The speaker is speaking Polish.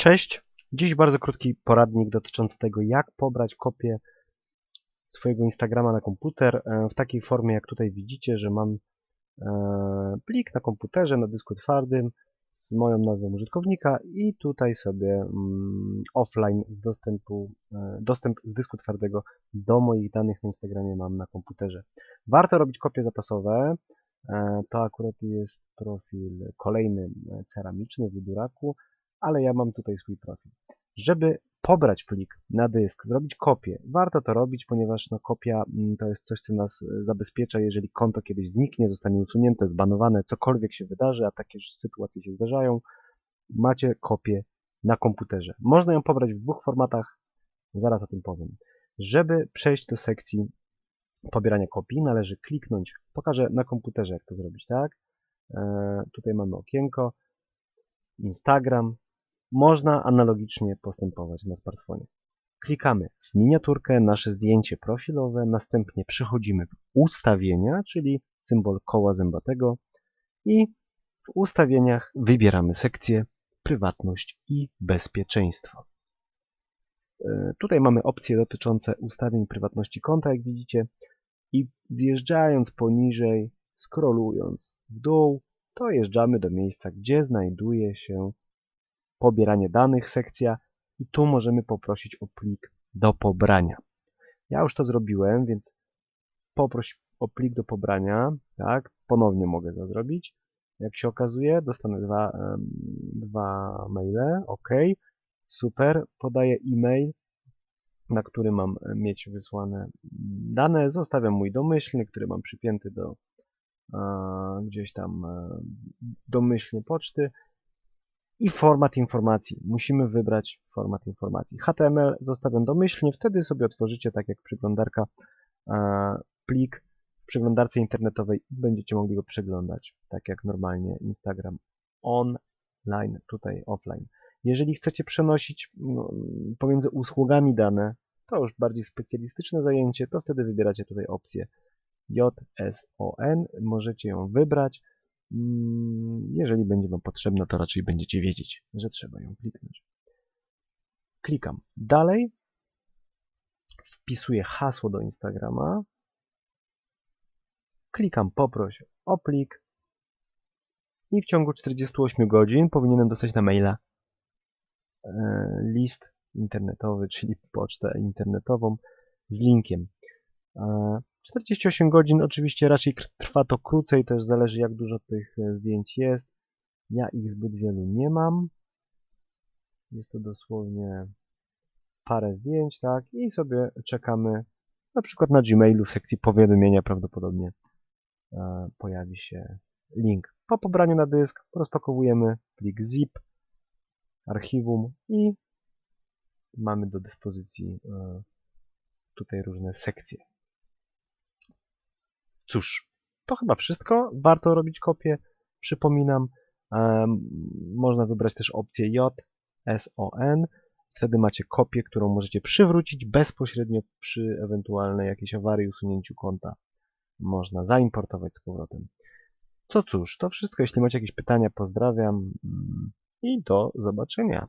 Cześć! Dziś bardzo krótki poradnik dotyczący tego, jak pobrać kopię swojego Instagrama na komputer e, w takiej formie, jak tutaj widzicie, że mam e, plik na komputerze, na dysku twardym z moją nazwą użytkownika i tutaj sobie mm, offline z dostępu, e, dostęp z dysku twardego do moich danych na Instagramie mam na komputerze. Warto robić kopie zapasowe. To akurat jest profil kolejny ceramiczny w Duraku ale ja mam tutaj swój profil. Żeby pobrać plik na dysk, zrobić kopię, warto to robić, ponieważ no, kopia mm, to jest coś, co nas e, zabezpiecza, jeżeli konto kiedyś zniknie, zostanie usunięte, zbanowane, cokolwiek się wydarzy, a takie sytuacje się zdarzają, macie kopię na komputerze. Można ją pobrać w dwóch formatach, zaraz o tym powiem. Żeby przejść do sekcji pobierania kopii, należy kliknąć, pokażę na komputerze, jak to zrobić, tak? E, tutaj mamy okienko, Instagram, można analogicznie postępować na smartfonie. Klikamy w miniaturkę, nasze zdjęcie profilowe, następnie przechodzimy w ustawienia, czyli symbol koła zębatego i w ustawieniach wybieramy sekcję prywatność i bezpieczeństwo. E, tutaj mamy opcje dotyczące ustawień prywatności konta, jak widzicie, i zjeżdżając poniżej, scrollując w dół, dojeżdżamy do miejsca, gdzie znajduje się pobieranie danych, sekcja. I tu możemy poprosić o plik do pobrania. Ja już to zrobiłem, więc poproś o plik do pobrania, tak, ponownie mogę to zrobić. Jak się okazuje, dostanę dwa, dwa maile, ok, super, podaję e-mail, na który mam mieć wysłane dane, zostawiam mój domyślny, który mam przypięty do gdzieś tam e, domyślnie poczty i format informacji. Musimy wybrać format informacji. HTML zostawiam domyślnie, wtedy sobie otworzycie, tak jak przeglądarka, e, plik w przeglądarce internetowej i będziecie mogli go przeglądać, tak jak normalnie Instagram online, tutaj offline. Jeżeli chcecie przenosić no, pomiędzy usługami dane, to już bardziej specjalistyczne zajęcie, to wtedy wybieracie tutaj opcję JSON, możecie ją wybrać. Mm, jeżeli będzie Wam potrzebna, to raczej będziecie wiedzieć, że trzeba ją kliknąć. Klikam dalej, wpisuję hasło do Instagrama, klikam poproś o plik i w ciągu 48 godzin powinienem dostać na maila e, list internetowy, czyli pocztę internetową z linkiem. 48 godzin oczywiście raczej trwa to krócej, też zależy jak dużo tych e, zdjęć jest. Ja ich zbyt wielu nie mam. Jest to dosłownie parę zdjęć, tak? I sobie czekamy na przykład na Gmailu w sekcji powiadomienia prawdopodobnie e, pojawi się link. Po pobraniu na dysk rozpakowujemy plik zip, archiwum i mamy do dyspozycji e, tutaj różne sekcje. Cóż, to chyba wszystko. Warto robić kopię. Przypominam, można wybrać też opcję J, S, O, N. Wtedy macie kopię, którą możecie przywrócić bezpośrednio przy ewentualnej jakiejś awarii, usunięciu konta. Można zaimportować z powrotem. To cóż, to wszystko. Jeśli macie jakieś pytania, pozdrawiam mm, i do zobaczenia.